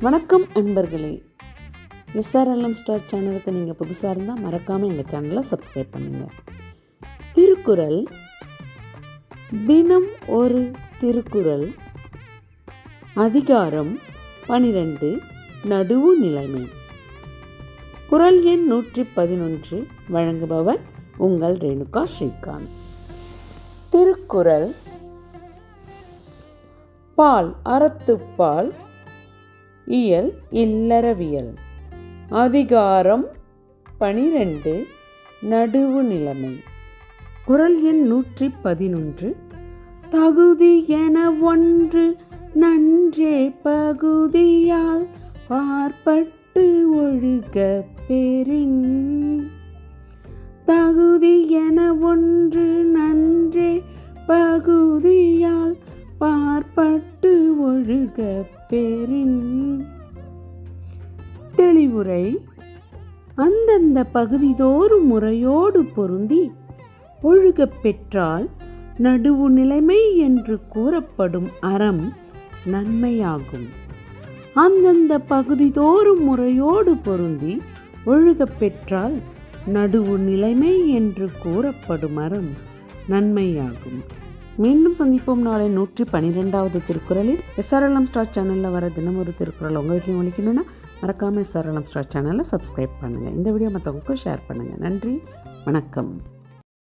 வணக்கம் அன்பர்களே. SRLM star சேனலுக்கு நீங்கள் புதுசாக இருந்தால் மறக்காமல் எங்கள் சேனலை சப்ஸ்கிரைப் பண்ணுங்கள் திருக்குறள். தினம் ஒரு திருக்குறள். அதிகாரம் பனிரெண்டு நடுவு நிலைமை. குரல் எண் நூற்றி பதினொன்று வழங்குபவர் உங்கள் ரேணுகா ஸ்ரீகாந்த். திருக்குறள். பால் அறத்துப்பால் இயல் இல்லறவியல். அதிகாரம் பனிரெண்டு நடுவு நிலைமை. குரல் எண் நூற்றி பதினொன்று. தகுதி என ஒன்று நன்றே பகுதியால் பார்ப்பட்டு ஒழுக பெறின். தகுதி என ஒன்று நன்றே பகுதியால் பார்ப்பட்டு ஒழுக பெறின் தெளிவுரை. அந்தந்த பகுதிதோறும் முறையோடு பொருந்தி ஒழுக பெற்றால் நடுவு நிலைமை என்று கூறப்படும் அறம் நன்மையாகும். அந்தந்த பகுதிதோறும் முறையோடு பொருந்தி ஒழுகப் பெற்றால் நடுவு நிலைமை என்று கூறப்படும் அறம் நன்மையாகும். மீண்டும் சந்திப்போம் நாளை நூற்றி பன்னிரெண்டாவது திருக்குறளில். எஸ்ஆர்எல்எம் ஸ்டார் சேனலில் வர தினம் ஒரு திருக்குறள் உங்கள் வீட்லையும் ஒழிக்கணும்னா மறக்காமல் எஸ்ஆர்எல்எம் ஸ்டார் சேனலை சப்ஸ்கிரைப் பண்ணுங்கள் இந்த வீடியோ மற்றவங்களுக்கும் ஷேர் பண்ணுங்கள் நன்றி. வணக்கம்.